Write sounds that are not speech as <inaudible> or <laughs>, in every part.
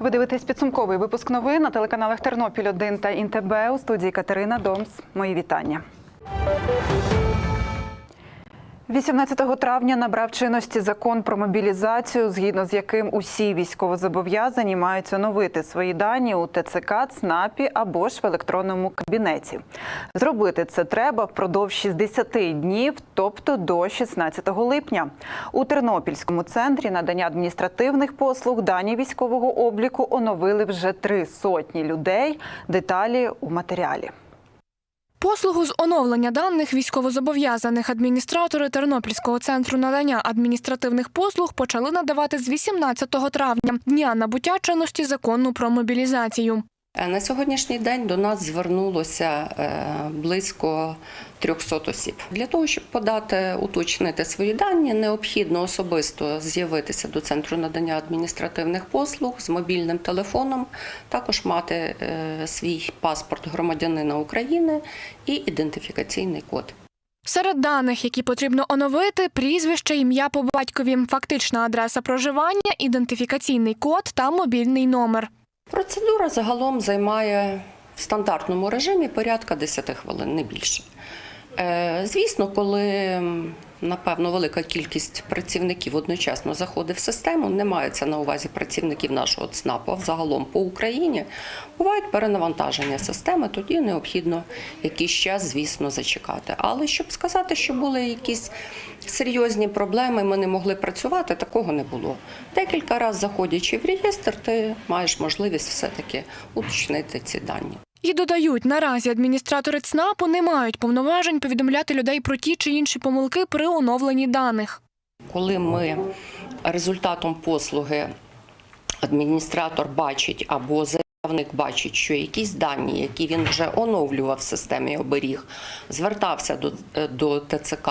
Ви дивитесь підсумковий випуск новин на телеканалах Тернопіль 1 та Інтеб у студії Катерина Домс. Мої вітання. 18 травня набрав чинності закон про мобілізацію, згідно з яким усі військовозобов'язані мають оновити свої дані у ТЦК, ЦНАПі або ж в електронному кабінеті. Зробити це треба впродовж 60 днів, тобто до 16 липня. У Тернопільському центрі надання адміністративних послуг дані військового обліку оновили вже три сотні людей. Деталі у матеріалі. Послугу з оновлення даних військовозобов'язаних адміністратори Тернопільського центру надання адміністративних послуг почали надавати з 18 травня, дня набуття чинності закону про мобілізацію. Е, На сьогоднішній день до нас звернулося е, близько 300 осіб. Для того, щоб подати, уточнити свої дані, необхідно особисто з'явитися до центру надання адміністративних послуг з мобільним телефоном, також мати е, свій паспорт громадянина України і ідентифікаційний код. Серед даних, які потрібно оновити, прізвище, ім'я по батькові, фактична адреса проживання, ідентифікаційний код та мобільний номер. Процедура загалом займає в стандартному режимі порядка 10 хвилин, не більше. Е, Звісно, коли напевно велика кількість працівників одночасно заходить в систему, не мається на увазі працівників нашого ЦНАПу, а взагалом по Україні, бувають перенавантаження системи, тоді необхідно якийсь час, звісно, зачекати. Але щоб сказати, що були якісь серйозні проблеми, ми не могли працювати, такого не було. Декілька разів заходячи в реєстр, ти маєш можливість все-таки уточнити ці дані. І додають, наразі адміністратори ЦНАПу не мають повноважень повідомляти людей про ті чи інші помилки при оновленні даних. Коли ми результатом послуги адміністратор бачить або заявник бачить, що якісь дані, які він вже оновлював в системі оберіг, звертався до, до ТЦК,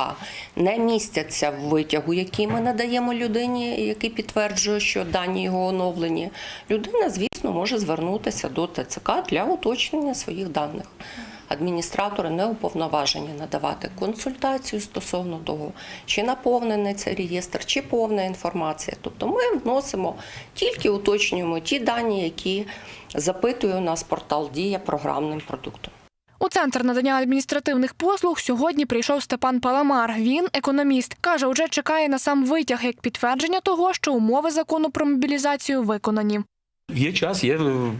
не містяться в витягу, який ми надаємо людині, який підтверджує, що дані його оновлені, людина, звісно, може звернутися до ТЦК для уточнення своїх даних. Адміністратори не уповноважені надавати консультацію стосовно того, чи наповнений цей реєстр, чи повна інформація. Тобто ми вносимо тільки уточнюємо ті дані, які запитує у нас портал Дія програмним продуктом. У центр надання адміністративних послуг сьогодні прийшов Степан Паламар. Він економіст. Каже, уже чекає на сам витяг як підтвердження того, що умови закону про мобілізацію виконані. Є час, є е,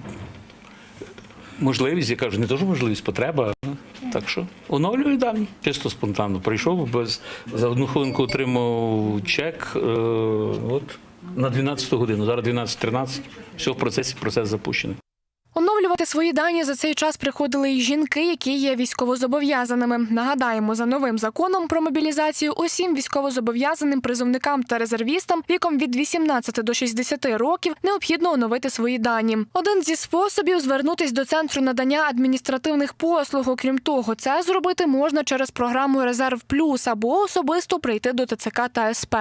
можливість, я кажу, не дуже можливість, потреба. Так що оновлюю дані. Чисто спонтанно прийшов, без за одну хвилинку отримав чек. Е, от на 12 годину. Зараз 12.13. Все в процесі, процес запущений. Свої дані за цей час приходили й жінки, які є військовозобов'язаними. Нагадаємо, за новим законом про мобілізацію усім військовозобов'язаним призовникам та резервістам віком від 18 до 60 років необхідно оновити свої дані. Один зі способів звернутись до центру надання адміністративних послуг. Окрім того, це зробити можна через програму Резерв Плюс або особисто прийти до ТЦК та СП.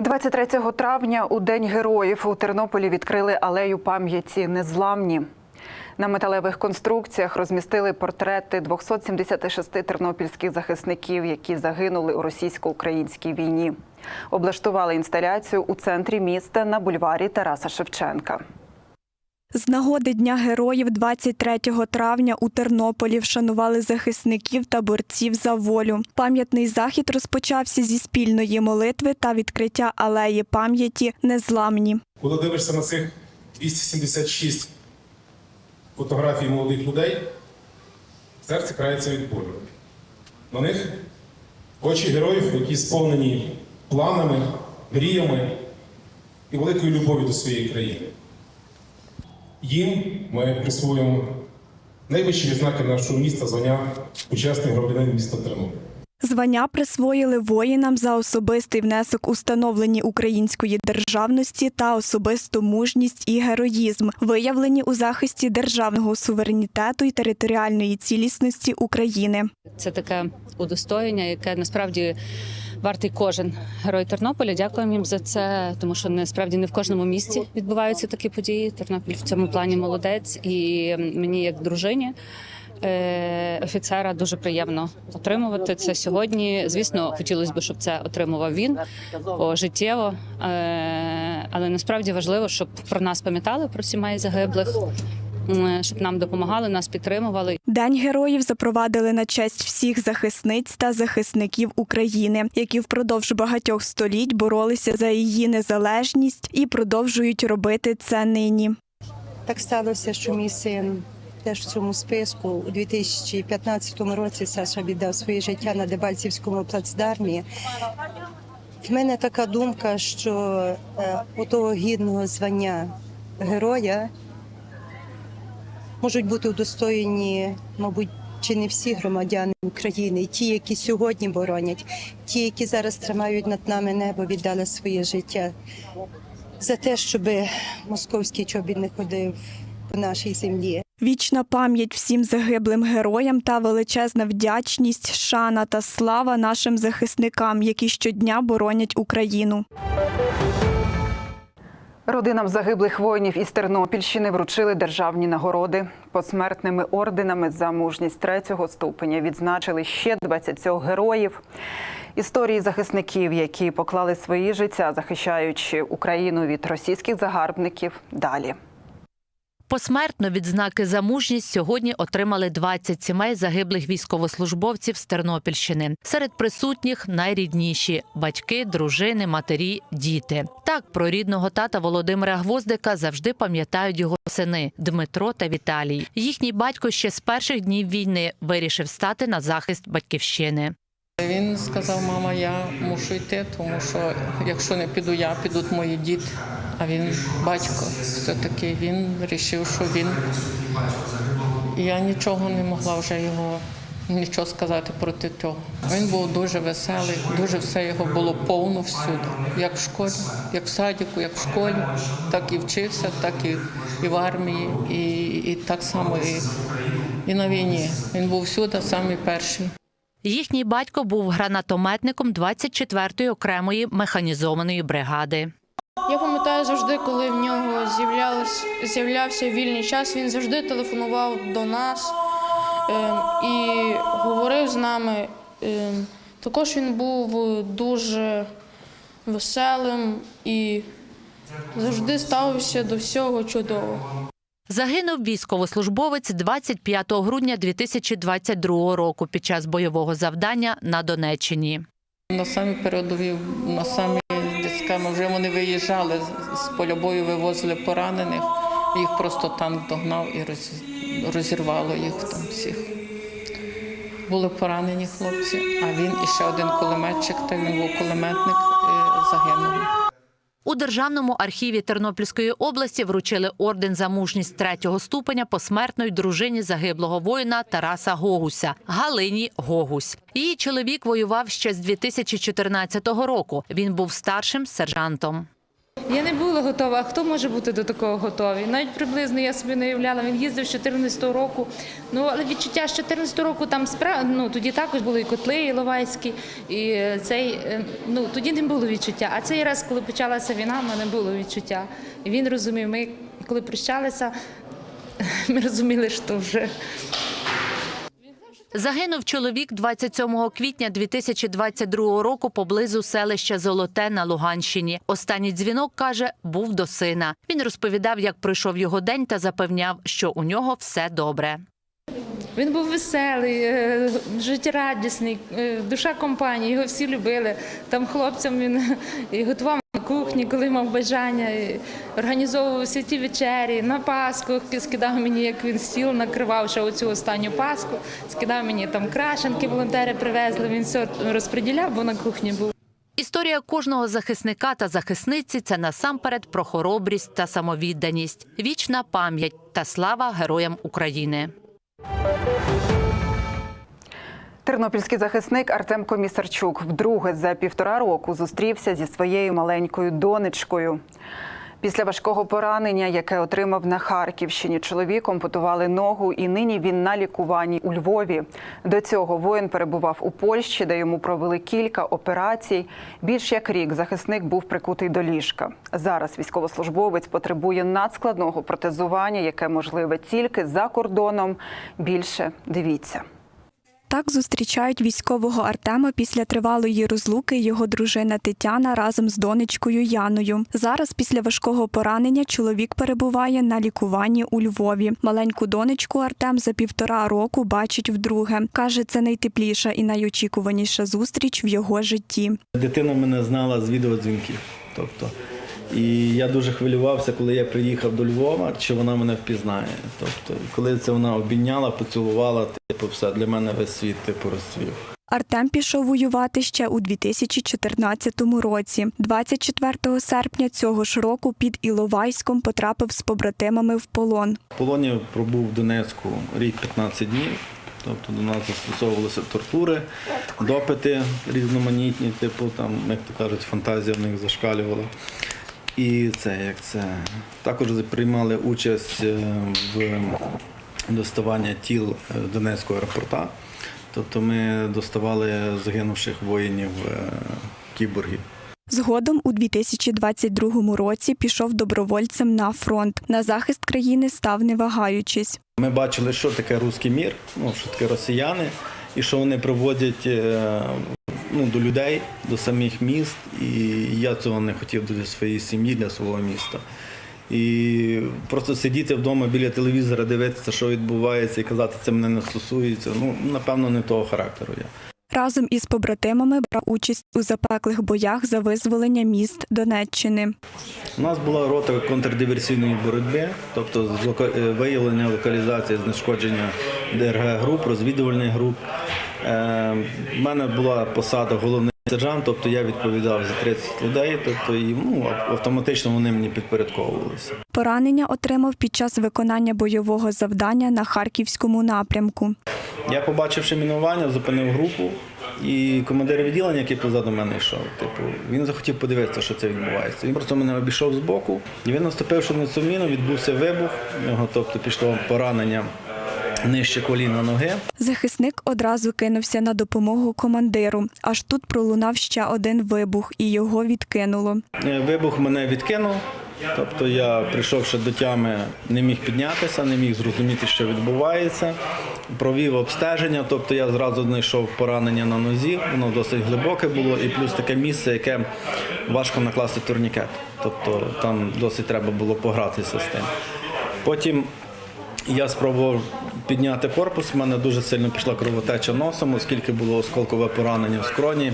23 травня у День героїв у Тернополі відкрили алею пам'яті незламні. На металевих конструкціях розмістили портрети 276 тернопільських захисників, які загинули у російсько-українській війні. Облаштували інсталяцію у центрі міста на бульварі Тараса Шевченка. З нагоди Дня героїв 23 травня у Тернополі вшанували захисників та борців за волю. Пам'ятний захід розпочався зі спільної молитви та відкриття алеї пам'яті Незламні. Коли дивишся на цих 276 фотографій молодих людей, серце крається від болю. На них очі героїв, які сповнені планами, мріями і великою любов'ю до своєї країни. Їм ми присвоюємо найвищі відзнаки нашого міста звання учасник громадянин міста Тернопіль. Звання присвоїли воїнам за особистий внесок у становленні української державності та особисту мужність і героїзм, виявлені у захисті державного суверенітету і територіальної цілісності України. Це таке удостоєння, яке насправді вартий кожен герой Тернополя. Дякуємо їм за це, тому що насправді не в кожному місті відбуваються такі події. Тернопіль в цьому плані молодець, і мені, як дружині. е, Офіцера дуже приємно отримувати це сьогодні. Звісно, хотілося б, щоб це отримував він пожиттєво, Е, але насправді важливо, щоб про нас пам'ятали про сімей загиблих, щоб нам допомагали, нас підтримували. День героїв запровадили на честь всіх захисниць та захисників України, які впродовж багатьох століть боролися за її незалежність і продовжують робити це нині. Так сталося, що мій син теж в цьому списку у 2015 році Саша віддав своє життя на Дебальцівському плацдармі. В мене така думка, що е, у того гідного звання героя можуть бути удостоєні, мабуть, чи не всі громадяни України, ті, які сьогодні боронять, ті, які зараз тримають над нами небо, віддали своє життя за те, щоб московський чобіт не ходив по нашій землі. Вічна пам'ять всім загиблим героям та величезна вдячність, шана та слава нашим захисникам, які щодня боронять Україну. Родинам загиблих воїнів із Тернопільщини вручили державні нагороди. Посмертними орденами за мужність третього ступеня відзначили ще 20 героїв. Історії захисників, які поклали свої життя, захищаючи Україну від російських загарбників. Далі. Посмертно відзнаки за мужність сьогодні отримали 20 сімей загиблих військовослужбовців з Тернопільщини. Серед присутніх найрідніші батьки, дружини, матері, діти. Так про рідного тата Володимира Гвоздика завжди пам'ятають його сини Дмитро та Віталій. Їхній батько ще з перших днів війни вирішив стати на захист батьківщини. Він сказав, мама, я мушу йти, тому що якщо не піду я, підуть мої діти. А він батько, все-таки він вирішив, що він. Я нічого не могла вже його нічого сказати проти того. Він був дуже веселий, дуже все його було повно всюди. Як в школі, як в садіку, як в школі, так і вчився, так і, і в армії, і, і так само і, і на війні. Він був всюди, самий перший. Їхній батько був гранатометником 24-ї окремої механізованої бригади. Я пам'ятаю завжди, коли в нього з'являвся вільний час, він завжди телефонував до нас е, і говорив з нами. Е, також він був дуже веселим і завжди ставився до всього чудово. Загинув військовослужбовець 25 грудня 2022 року під час бойового завдання на Донеччині. На самі передові, на самі дисками вже вони виїжджали з- поля бою, вивозили поранених. Їх просто танк догнав і розірвало їх там всіх. Були поранені хлопці, а він і ще один кулеметчик, та він був кулеметник, е, загинув. У Державному архіві Тернопільської області вручили орден за мужність третього ступеня посмертної дружині загиблого воїна Тараса Гогуся Галині Гогусь. Її чоловік воював ще з 2014 року. Він був старшим сержантом. Я не була готова. А хто може бути до такого готовий? Навіть приблизно я собі не уявляла. Він їздив з 14 року. Ну але відчуття з 14 року там справ... ну, тоді також були і котли, і Ловайські, і е, цей е, ну тоді не було відчуття. А цей раз, коли почалася війна, в мене було відчуття. І він розумів. Ми коли прощалися, <laughs> ми розуміли, що вже Загинув чоловік 27 квітня 2022 року поблизу селища Золоте на Луганщині. Останній дзвінок каже, був до сина. Він розповідав, як пройшов його день та запевняв, що у нього все добре. Він був веселий, е, життєрадісний, е, душа компанії, його всі любили. Там хлопцям він і готував кухні, коли мав бажання, організовував святі вечері, на Пасху скидав мені, як він стіл накривав ще оцю останню Пасху, скидав мені там крашенки, волонтери привезли, він все розподіляв, бо на кухні був. Історія кожного захисника та захисниці це насамперед про хоробрість та самовідданість, вічна пам'ять та слава героям України. Тернопільський захисник Артем Комісарчук вдруге за півтора року зустрівся зі своєю маленькою донечкою. Після важкого поранення, яке отримав на Харківщині, чоловік ампутували ногу, і нині він на лікуванні у Львові. До цього воїн перебував у Польщі, де йому провели кілька операцій. Більш як рік захисник був прикутий до ліжка. Зараз військовослужбовець потребує надскладного протезування, яке можливе тільки за кордоном. Більше дивіться. Так зустрічають військового Артема після тривалої розлуки його дружина Тетяна разом з донечкою Яною. Зараз, після важкого поранення, чоловік перебуває на лікуванні у Львові. Маленьку донечку Артем за півтора року бачить вдруге. Каже, це найтепліша і найочікуваніша зустріч в його житті. Дитина мене знала з відеодзвінків. Тобто, і я дуже хвилювався, коли я приїхав до Львова, чи вона мене впізнає. Тобто, коли це вона обійняла, поцілувала, типу, все для мене весь світ типу розцвів. Артем пішов воювати ще у 2014 році. 24 серпня цього ж року під Іловайськом потрапив з побратимами в полон. В полоні пробув в Донецьку рік 15 днів. Тобто до нас застосовувалися тортури, допити різноманітні, типу там, як то кажуть, фантазія в них зашкалювала. І це як це. Також приймали участь е, в доставанні тіл е, Донецького аеропорта. Тобто ми доставали загинувших воїнів е, кіборгів. Згодом у 2022 році пішов добровольцем на фронт. На захист країни став не вагаючись. Ми бачили, що таке русський мір, ну, що таке росіяни, і що вони приводять е, ну, до людей, до самих міст. І я цього не хотів для своєї сім'ї, для свого міста. І просто сидіти вдома біля телевізора, дивитися, що відбувається, і казати, це мене не стосується. Ну, напевно, не того характеру я. Разом із побратимами брав участь у запеклих боях за визволення міст Донеччини. У нас була рота контрдиверсійної боротьби, тобто з е, виявлення, локалізації, знешкодження ДРГ груп, розвідувальних груп. Е, У мене була посада головний сержант, тобто я відповідав за 30 людей, тобто і ну, автоматично вони мені підпорядковувалися. Поранення отримав під час виконання бойового завдання на харківському напрямку. Я, побачивши мінування, зупинив групу, і командир відділення, який позаду мене йшов, типу, він захотів подивитися, що це відбувається. Він просто мене обійшов з боку, і він наступивши на цю міну, відбувся вибух, в нього тобто пішло поранення нижче коліна ноги. Захисник одразу кинувся на допомогу командиру. Аж тут пролунав ще один вибух, і його відкинуло. Е, Вибух мене відкинув. Тобто я, прийшовши до тями, не міг піднятися, не міг зрозуміти, що відбувається. Провів обстеження, тобто я зразу знайшов поранення на нозі, воно досить глибоке було, і плюс таке місце, яке важко накласти турнікет. Тобто там досить треба було погратися з тим. Потім я спробував підняти корпус, в мене дуже сильно пішла кровотеча носом, оскільки було осколкове поранення в скроні.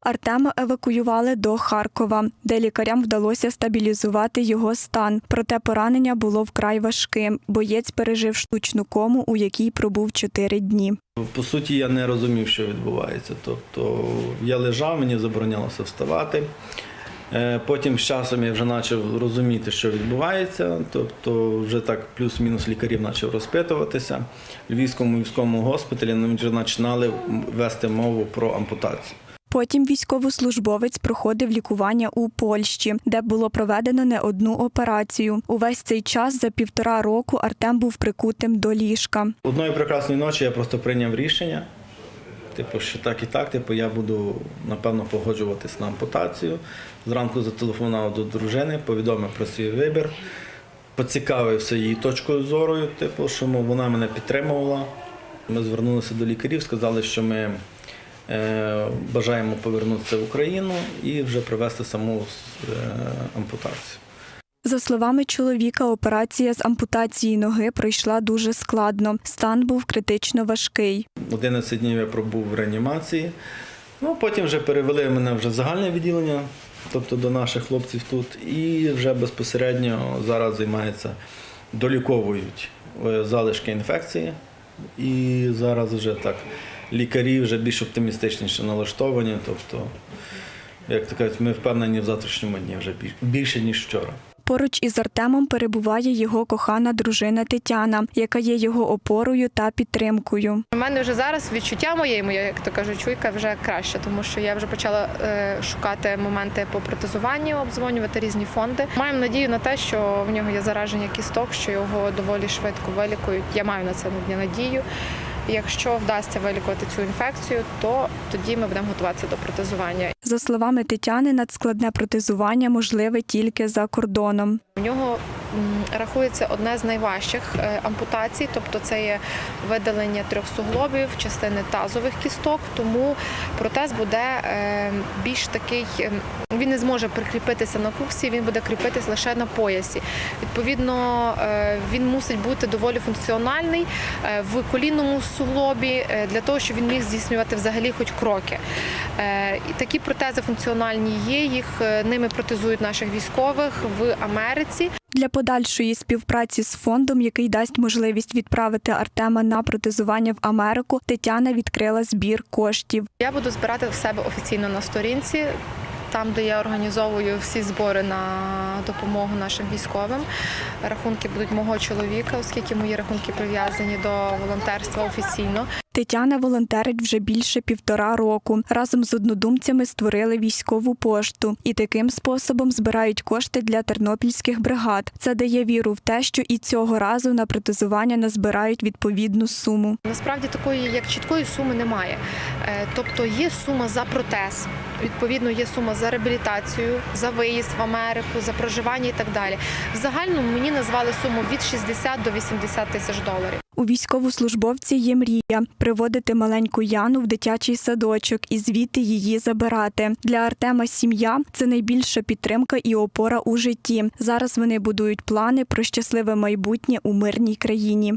Артема евакуювали до Харкова, де лікарям вдалося стабілізувати його стан. Проте поранення було вкрай важким. Боєць пережив штучну кому, у якій пробув чотири дні. По суті, я не розумів, що відбувається. Тобто я лежав, мені заборонялося вставати. Е, Потім з часом я вже почав розуміти, що відбувається. Тобто, вже так плюс-мінус лікарів почав розпитуватися. В Львівському військовому госпіталі нам вже починали вести мову про ампутацію. Потім військовослужбовець проходив лікування у Польщі, де було проведено не одну операцію. Увесь цей час за півтора року Артем був прикутим до ліжка. Одної прекрасної ночі я просто прийняв рішення. Типу, що так і так, типу, я буду напевно погоджуватись на ампутацію. Зранку зателефонував до дружини, повідомив про свій вибір, поцікавився її точкою зору, типу, що вона мене підтримувала. Ми звернулися до лікарів, сказали, що ми е, бажаємо повернутися в Україну і вже провести саму е, ампутацію. За словами чоловіка, операція з ампутації ноги пройшла дуже складно. Стан був критично важкий. 11 днів я пробув в реанімації. Ну, потім вже перевели мене вже в загальне відділення, тобто до наших хлопців тут, і вже безпосередньо зараз займаються, доліковують е, залишки інфекції. І зараз вже так лікарі вже більш оптимістичніше налаштовані. Тобто, як то кажуть, ми впевнені в завтрашньому дні вже більш- більше, ніж вчора. Поруч із Артемом перебуває його кохана дружина Тетяна, яка є його опорою та підтримкою. У мене вже зараз відчуття моє, моя, як то кажуть, чуйка вже краще, тому що я вже почала е, шукати моменти по протезуванню, обдзвонювати різні фонди. Маємо надію на те, що в нього є зараження кісток, що його доволі швидко вилікують. Я маю на це надію. Якщо вдасться вилікувати цю інфекцію, то тоді ми будемо готуватися до протезування. За словами Тетяни, надскладне протезування можливе тільки за кордоном. У нього рахується одне з найважчих е, ампутацій, тобто це є видалення трьох суглобів, частини тазових кісток. Тому протез буде е, більш такий. е, Він не зможе прикріпитися на куксі, він буде кріпитись лише на поясі. Відповідно, він мусить бути доволі функціональний в колінному суглобі е, для того, щоб він міг здійснювати взагалі хоч кроки. Е, І такі протези функціональні є. Їх е, ними протезують наших військових в Америці. Для подальшої співпраці з фондом, який дасть можливість відправити Артема на протезування в Америку, Тетяна відкрила збір коштів. Я буду збирати в себе офіційно на сторінці, там, де я організовую всі збори на допомогу нашим військовим. Рахунки будуть мого чоловіка, оскільки мої рахунки прив'язані до волонтерства офіційно. Тетяна волонтерить вже більше півтора року. Разом з однодумцями створили військову пошту і таким способом збирають кошти для тернопільських бригад. Це дає віру в те, що і цього разу на протезування назбирають відповідну суму. Насправді такої як чіткої суми немає. Е, Тобто є сума за протез, відповідно, є сума за реабілітацію, за виїзд в Америку, за проживання і так далі. В загальному мені назвали суму від 60 до 80 тисяч доларів. У військовослужбовці є мрія приводити маленьку Яну в дитячий садочок і звідти її забирати. Для Артема сім'я це найбільша підтримка і опора у житті. Зараз вони будують плани про щасливе майбутнє у мирній країні.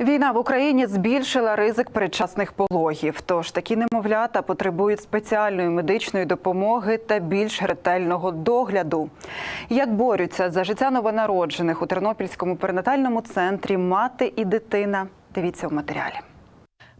Війна в Україні збільшила ризик передчасних пологів. Тож такі немовлята потребують спеціальної медичної допомоги та більш ретельного догляду. Як борються за життя новонароджених у Тернопільському перинатальному центрі мати і дитина? Дивіться в матеріалі.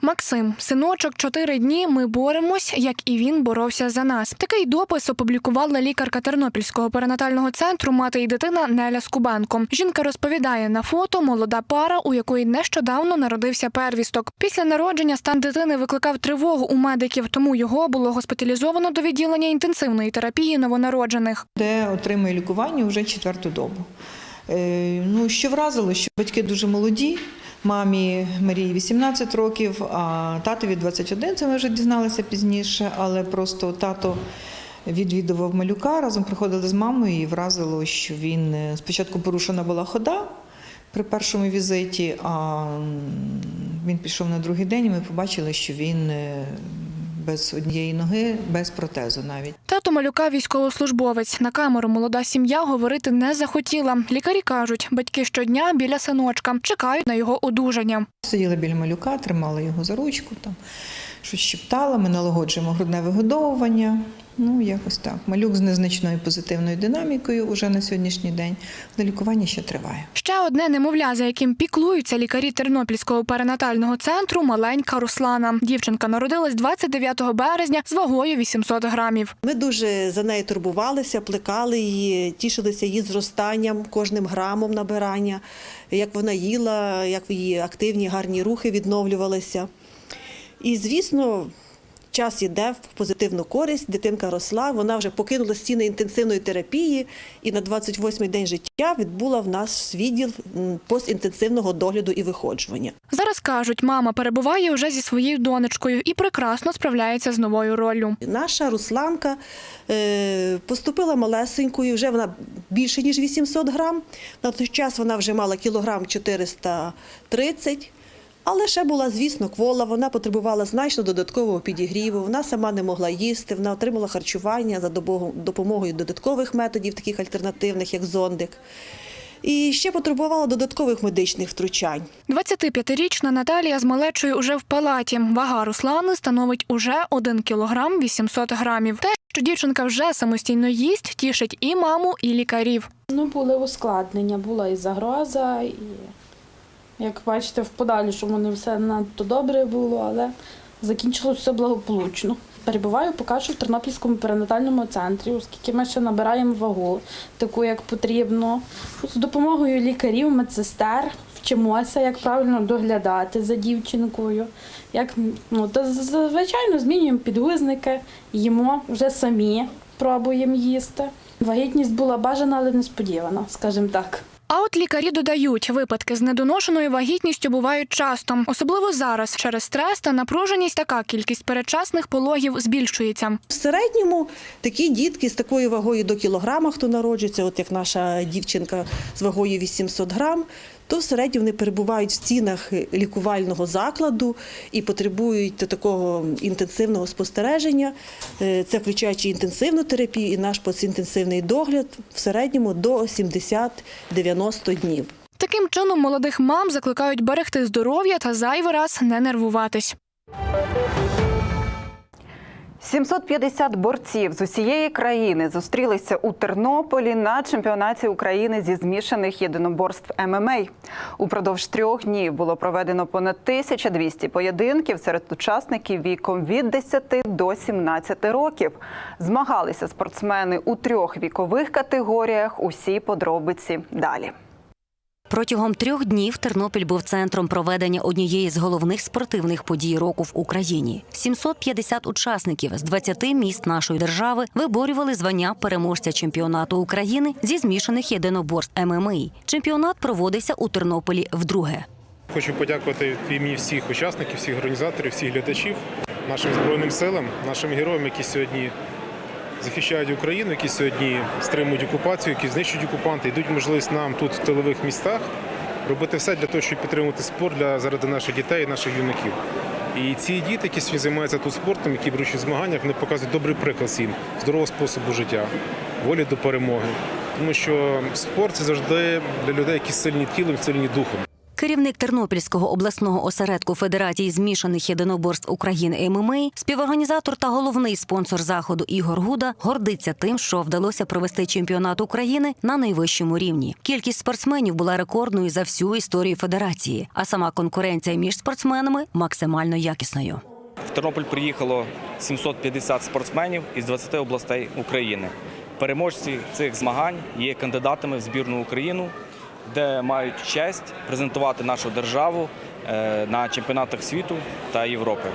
Максим, синочок, чотири дні. Ми боремось, як і він боровся за нас. Такий допис опублікувала лікарка Тернопільського перинатального центру мати і дитина Неля Скубенко. Жінка розповідає на фото молода пара, у якої нещодавно народився первісток. Після народження стан дитини викликав тривогу у медиків, тому його було госпіталізовано до відділення інтенсивної терапії новонароджених. де отримує лікування вже четверту добу. Е, Ну, що вразило, що батьки дуже молоді. Мамі Марії 18 років, а татові 21, це ми вже дізналися пізніше, але просто тато відвідував малюка, разом приходили з мамою і вразило, що він е, спочатку порушена була хода при першому візиті, а він пішов на другий день, і ми побачили, що він е, без однієї ноги, без протезу навіть. Тато малюка військовослужбовець. На камеру молода сім'я говорити не захотіла. Лікарі кажуть, батьки щодня біля синочка чекають на його одужання. Сиділа біля малюка, тримала його за ручку, там щось щептала. ми налагоджуємо грудне вигодовування. Ну, якось так. Малюк з незначною позитивною динамікою уже на сьогоднішній день. Але лікування ще триває. Ще одне немовля, за яким піклуються лікарі Тернопільського перинатального центру, маленька Руслана. Дівчинка народилась 29 березня з вагою 800 грамів. Ми дуже за нею турбувалися, плекали її, тішилися її зростанням, кожним грамом набирання, як вона їла, як її активні гарні рухи відновлювалися. І, звісно, час іде в позитивну користь, дитинка росла, вона вже покинула стіни інтенсивної терапії і на 28-й день життя відбула в нас відділ постінтенсивного догляду і виходжування. Зараз кажуть, мама перебуває вже зі своєю донечкою і прекрасно справляється з новою роллю. Наша Русланка е, поступила малесенькою, вже вона більше, ніж 800 грам. На той час вона вже мала кілограм 430. Але ще була, звісно, квола, вона потребувала значно додаткового підігріву, вона сама не могла їсти, вона отримала харчування за допомогою додаткових методів, таких альтернативних, як зондик. І ще потребувала додаткових медичних втручань. 25-річна Наталія з малечою уже в палаті. Вага Руслани становить уже 1 кілограм 800 грамів. Те, що дівчинка вже самостійно їсть, тішить і маму, і лікарів. Ну, були ускладнення, була і загроза, і як бачите, в подальшому не все надто добре було, але закінчилось все благополучно. Перебуваю поки що в Тернопільському перинатальному центрі, оскільки ми ще набираємо вагу, таку як потрібно. З допомогою лікарів, медсестер вчимося, як правильно доглядати за дівчинкою. Як, ну, та, звичайно, змінюємо підгузники, їмо вже самі, пробуємо їсти. Вагітність була бажана, але несподівана, скажімо так. А от лікарі додають, випадки з недоношеною вагітністю бувають часто, особливо зараз через стрес та напруженість. Така кількість передчасних пологів збільшується. В середньому такі дітки з такою вагою до кілограма, хто народжується, от як наша дівчинка з вагою 800 грам, то в середньому вони перебувають в стінах лікувального закладу і потребують такого інтенсивного спостереження. Е, Це включаючи інтенсивну терапію і наш постінтенсивний догляд в середньому до 70-90 днів. Таким чином молодих мам закликають берегти здоров'я та зайвий раз не нервуватись. 750 борців з усієї країни зустрілися у Тернополі на чемпіонаті України зі змішаних єдиноборств ММА. Упродовж трьох днів було проведено понад 1200 поєдинків серед учасників віком від 10 до 17 років. Змагалися спортсмени у трьох вікових категоріях. Усі подробиці далі. Протягом трьох днів Тернопіль був центром проведення однієї з головних спортивних подій року в Україні. 750 учасників з 20 міст нашої держави виборювали звання переможця чемпіонату України зі змішаних єдиноборств ММА. Чемпіонат проводився у Тернополі вдруге. Хочу подякувати від імені всіх учасників, всіх організаторів, всіх глядачів, нашим збройним силам, нашим героям, які сьогодні захищають Україну, які сьогодні стримують окупацію, які знищують окупанти, йдуть можливість нам тут в тилових містах робити все для того, щоб підтримувати спорт для заради наших дітей і наших юнаків. І ці діти, які сьогодні займаються тут спортом, які беруть в змаганнях, вони показують добрий приклад всім здорового способу життя, волі до перемоги. Тому що спорт це завжди для людей, які сильні тілом, сильні духом. Керівник Тернопільського обласного осередку Федерації змішаних єдиноборств України ММА, співорганізатор та головний спонсор заходу Ігор Гуда гордиться тим, що вдалося провести чемпіонат України на найвищому рівні. Кількість спортсменів була рекордною за всю історію федерації, а сама конкуренція між спортсменами максимально якісною. В Тернопіль приїхало 750 спортсменів із 20 областей України. Переможці цих змагань є кандидатами в збірну Україну, де мають честь презентувати нашу державу е, на чемпіонатах світу та Європи.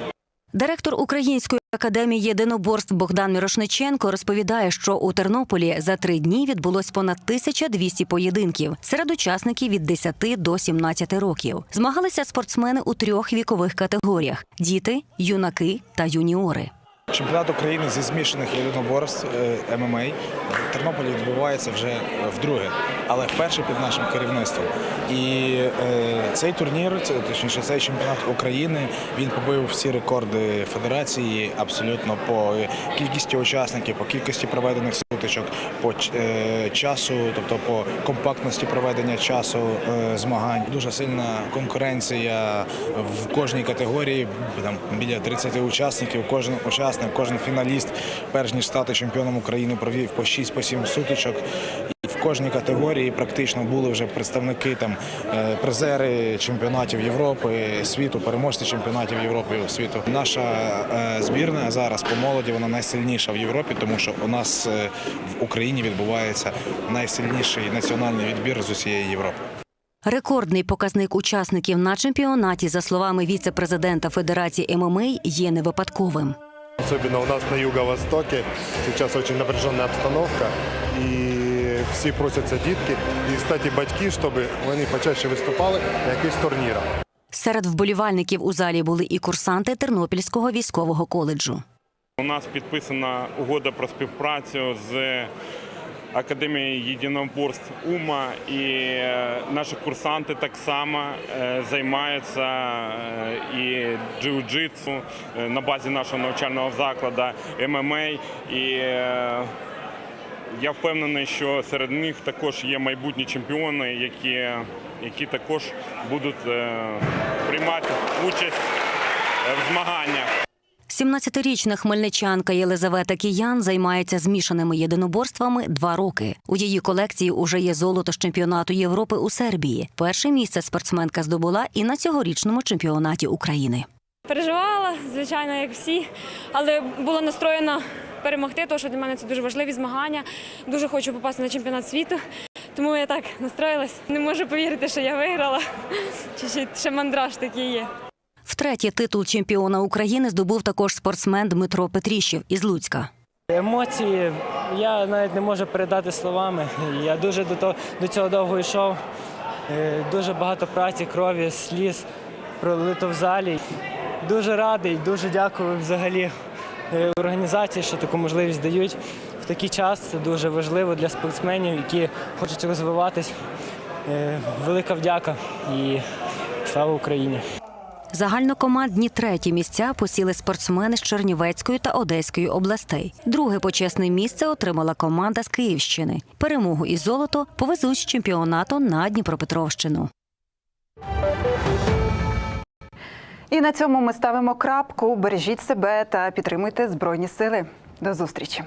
Директор Української академії єдиноборств Богдан Мірошниченко розповідає, що у Тернополі за три дні відбулось понад 1200 поєдинків серед учасників від 10 до 17 років. Змагалися спортсмени у трьох вікових категоріях: діти, юнаки та юніори. Чемпіонат України зі змішаних єдиноборств е, ММА в Тернополі відбувається вже е, вдруге, але вперше під нашим керівництвом. І е, цей турнір, точніше, цей чемпіонат України, він побив всі рекорди федерації абсолютно по кількості учасників, по кількості проведених сутичок, по е, часу, тобто по компактності проведення часу е, змагань. Дуже сильна конкуренція в кожній категорії, там біля 30 учасників. Кожен учасник, кожен фіналіст, перш ніж стати чемпіоном України, провів по 6-7 сутичок. Кожній категорії практично були вже представники там е, призери чемпіонатів Європи, світу, переможці чемпіонатів Європи і світу. Наша е, збірна зараз по молоді вона найсильніша в Європі, тому що у нас е, в Україні відбувається найсильніший національний відбір з усієї Європи. Рекордний показник учасників на чемпіонаті, за словами віце-президента Федерації ММА, є не випадковим. Особенно у нас на юго-востоке сейчас очень напряженная обстановка, и всі просяться дітки, і, кстати, батьки, щоб вони почаще виступали на якихось турнірах. Серед вболівальників у залі були і курсанти Тернопільського військового коледжу. У нас підписана угода про співпрацю з Академією єдиноборств УМА, і е, наші курсанти так само е, займаються е, і джиу-джитсу на базі нашого навчального закладу ММА. І я впевнений, що серед них також є майбутні чемпіони, які, які також будуть е, приймати участь е, в змаганнях. 17-річна хмельничанка Єлизавета Киян займається змішаними єдиноборствами два роки. У її колекції уже є золото з чемпіонату Європи у Сербії. Перше місце спортсменка здобула і на цьогорічному чемпіонаті України. Переживала, звичайно, як всі, але була настроєна перемогти, тому що для мене це дуже важливі змагання. Дуже хочу попасти на чемпіонат світу. Тому я так настроїлась. Не можу повірити, що я виграла. Чуть-чуть ще мандраж такий є. Втретє титул чемпіона України здобув також спортсмен Дмитро Петріщев із Луцька. Емоції я навіть не можу передати словами. Я дуже до того до цього довго йшов. Е, Дуже багато праці, крові, сліз пролито в залі. Дуже радий, дуже дякую взагалі організації, що таку можливість дають в такий час. Це дуже важливо для спортсменів, які хочуть розвиватись. Е, Велика вдяка і слава Україні! Загальнокомандні треті місця посіли спортсмени з Чернівецької та Одеської областей. Друге почесне місце отримала команда з Київщини. Перемогу і золото повезуть з чемпіонату на Дніпропетровщину. І на цьому ми ставимо крапку. Бережіть себе та підтримуйте збройні сили. До зустрічі.